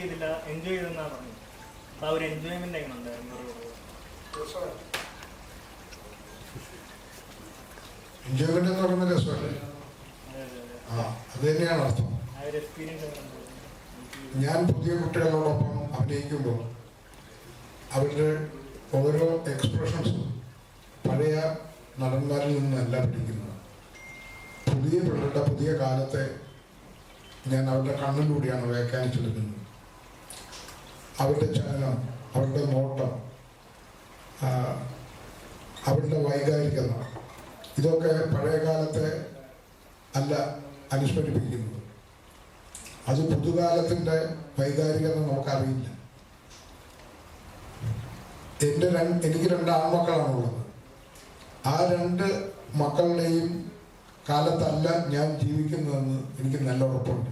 ചെയ്തില്ല എൻജോയ് ചെയ്തെന്നാണ് പറഞ്ഞത്. അപ്പൊ ആ ഒരു എൻജോയ്മെന്റ് എങ്ങനെ ഉണ്ടായിരുന്നു എൻജോയ്മെന്റ് എന്ന് പറയുന്ന രസമല്ലേ? ആ അത് തന്നെയാണ് അർത്ഥം. ഒരു എക്സ്പീരിയൻസ് എങ്ങനെ ഞാൻ പുതിയ കുട്ടികളോടൊപ്പം അഭിനയിക്കുമ്പോൾ അവരുടെ ഓരോ എക്സ്പ്രഷൻസും പഴയ നടന്മാരിൽ നിന്നല്ല പഠിക്കുന്നത്. പുതിയ പിള്ളേരുടെ പുതിയ കാലത്തെ ഞാൻ അവരുടെ കണ്ണിലൂടെയാണ് വ്യാഖ്യാനിച്ചെടുക്കുന്നത്. അവരുടെ ചലനം അവരുടെ നോട്ടം അവരുടെ വൈകാരികത ഇതൊക്കെ പഴയ കാലത്തെ അല്ല അനുസ്മരിപ്പിക്കുന്നത്. അത് പുതുകാലത്തിന്റെ വൈകാരികത നമുക്കറിയില്ല. എന്റെ രണ്ട് എനിക്ക് രണ്ട് ആൺമക്കളാണുള്ളത്. ആ രണ്ട് മക്കളുടെയും കാലത്തല്ല ഞാൻ ജീവിക്കുന്നതെന്ന് എനിക്ക് നല്ല ഉറപ്പുണ്ട്.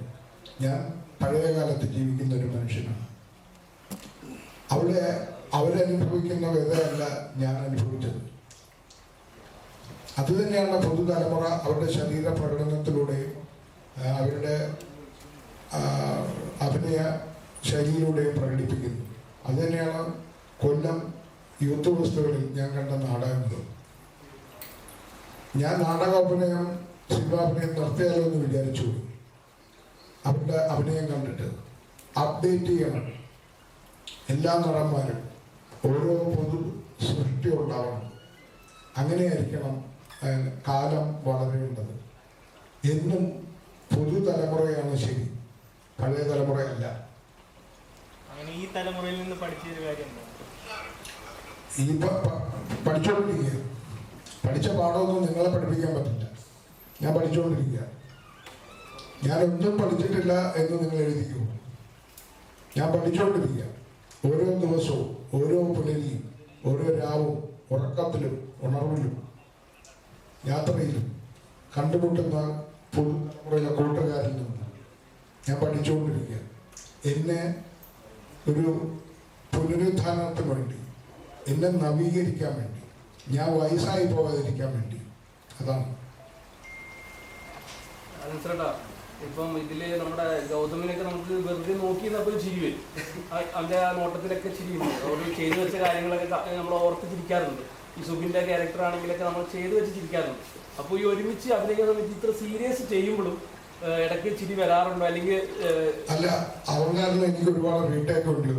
ഞാൻ പഴയ കാലത്ത് ജീവിക്കുന്ന ഒരു മനുഷ്യനാണ്. അവിടെ അവരനുഭവിക്കുന്ന വേദനയല്ല ഞാൻ അനുഭവിച്ചത്. അത് തന്നെയാണ് പുതുതലമുറ അവരുടെ ശരീര പ്രകടനത്തിലൂടെ അവരുടെ അഭിനയ ശൈലിയിലൂടെയും പ്രകടിപ്പിക്കുന്നു. അത് തന്നെയാണ് കൊല്ലം യൂത്ത് ഫെസ്റ്റുകളിൽ ഞാൻ കണ്ട നാടകങ്ങൾ. ഞാൻ നാടകാഭിനയം സിനിമാഭിനയം നിർത്തിയാലോ എന്ന് വിചാരിച്ചു. അവരുടെ അഭിനയം കണ്ടിട്ട് അപ്ഡേറ്റ് ചെയ്യണം. എല്ലാ നടന്മാരും ഓരോ പൊതു സൃഷ്ടി ഉണ്ടാവണം. അങ്ങനെയായിരിക്കണം കാലം വളരേണ്ടത് എന്നും പുതുതലമുറയാണ് ശരി. പഴയ തലമുറയല്ല. അങ്ങനെ ഈ തലമുറയിൽ നിന്ന് പഠിച്ചൊരു കാര്യം ഈ പഠിച്ചുകൊണ്ടിരിക്കുക പഠിച്ച പാഠമൊന്നും നിങ്ങളെ പഠിപ്പിക്കാൻ പറ്റില്ല. ഞാൻ പഠിച്ചുകൊണ്ടിരിക്കുക ഞാനൊന്നും പഠിച്ചിട്ടില്ല എന്ന് നിങ്ങൾ എഴുതിക്കൂ. ഞാൻ പഠിച്ചുകൊണ്ടിരിക്കുക ഓരോ ദിവസവും ഓരോ പുലരിയും ഓരോ രാവും ഉറക്കത്തിലും ഉണർവിലും യാത്രയിലും കണ്ടുമുട്ടുന്ന പുതുതലമുറയിലെ കൂട്ടുകാരിൽ നിന്ന് ഞാൻ പഠിച്ചുകൊണ്ടിരിക്കുക എന്നെ ഒരു പുനരുദ്ധാരണത്തിന് വേണ്ടി എന്നെ നവീകരിക്കാൻ വേണ്ടി ഞാൻ വയസ്സായി പോകാതിരിക്കാൻ വേണ്ടി അതാണ്. ഇപ്പം ഇതിൽ നമ്മുടെ ഗൗതമിനൊക്കെ നമുക്ക് വെറുതെ നോക്കി നിന്നപ്പോൾ ചിരി വരും അവന്റെ ആ നോട്ടത്തിലൊക്കെ ചിരി അവർ ചെയ്തു വെച്ച കാര്യങ്ങളൊക്കെ നമ്മൾ ഓർത്ത് ചിരിക്കാറുണ്ട്. ഈ സുബിന്റെ ക്യാരക്ടർ ആണെങ്കിലൊക്കെ നമ്മൾ ചെയ്തു വെച്ച് ചിരിക്കാറുണ്ട്. അപ്പോൾ ഈ ഒരുമിച്ച് അഭിനയിക്കുന്ന സമയത്ത് ഇത്ര സീരിയസ് ചെയ്യുമ്പോഴും ഇടയ്ക്ക് ചിരി വരാറുണ്ടോ? അല്ലെങ്കിൽ അല്ല അവങ്കാരിൽ എനിക്ക് ഒരുപാട് റീടേക്ക് ഉണ്ട്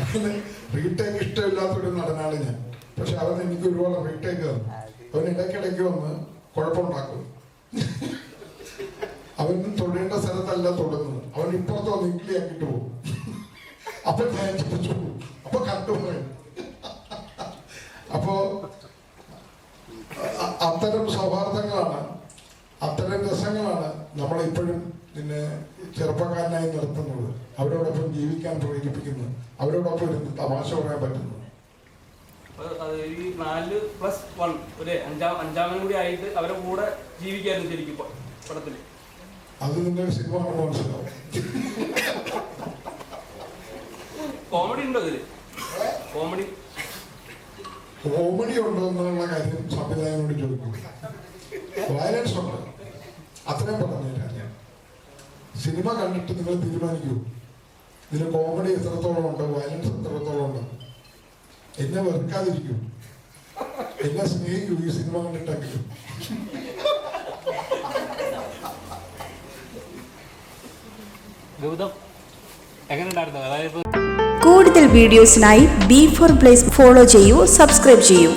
അങ്ങനെ റീടേക്ക് ഇഷ്ടമില്ലാത്തൊരു നടനാണ് ഞാൻ. പക്ഷെ അവൻ എനിക്ക് ഒരുപാട് റീടേക്ക് തന്നു. അവൻ ഇടയ്ക്കിടയ്ക്ക് വന്ന് കുഴപ്പമുണ്ടാക്കും. അവൻ തൊടേണ്ട സ്ഥലത്തല്ല തൊടുന്നത്. അവൻ ഇപ്പുറത്ത് വന്ന് ആക്കിട്ട് പോകും. അപ്പൊ ഞാൻ ചിരിച്ചു പോകും. അപ്പൊ കണ്ടുപോയി അപ്പോ അ- അത്തരം സൗഹാർദ്ദങ്ങളാണ് അത്തരം രസങ്ങളാണ് നമ്മളിപ്പോഴും പിന്നെ ചെറുപ്പക്കാരനായി നിർത്തുന്നത്. അവരോടൊപ്പം ജീവിക്കാൻ പ്രേരിപ്പിക്കുന്നത്. അവരോടൊപ്പം ഇരുന്ന് തമാശ പറയാൻ പറ്റുന്നത്. ഈ നാല് പ്ലസ് വൺ ഒരു അഞ്ചാം അഞ്ചാമൻ കൂടി ആയിട്ട് അവരെ കൂടെ ജീവിക്കായിരുന്നു ശരിക്കും പ- പടത്തിൽ. അത് നിന്റെ കോമഡി ഉണ്ടോ ഇതിൽ കോമഡി കോമഡി ഉണ്ടോ എന്നുള്ള കാര്യം സംവിധായകനോട് ചോദിക്കും. വയലൻസ് ഉണ്ട്? അത്രയും പറഞ്ഞുതരാം ഞാൻ. സിനിമ കണ്ടിട്ട് നിങ്ങൾ തീരുമാനിക്കൂ. ഇതിൽ കോമഡി എത്രത്തോളം ഉണ്ട്? വയലൻസ് എത്രത്തോളം ഉണ്ട്? എന്നെ വെറുക്കാതിരിക്കും. എന്നെ സ്നേഹിക്കും ഈ സിനിമ കണ്ടിട്ടെങ്കിലും അതായത് കൂടുതൽ വീഡിയോസിനായി ബി ഫോർ പ്ലേസ് ഫോളോ ചെയ്യൂ സബ്സ്ക്രൈബ് ചെയ്യൂ.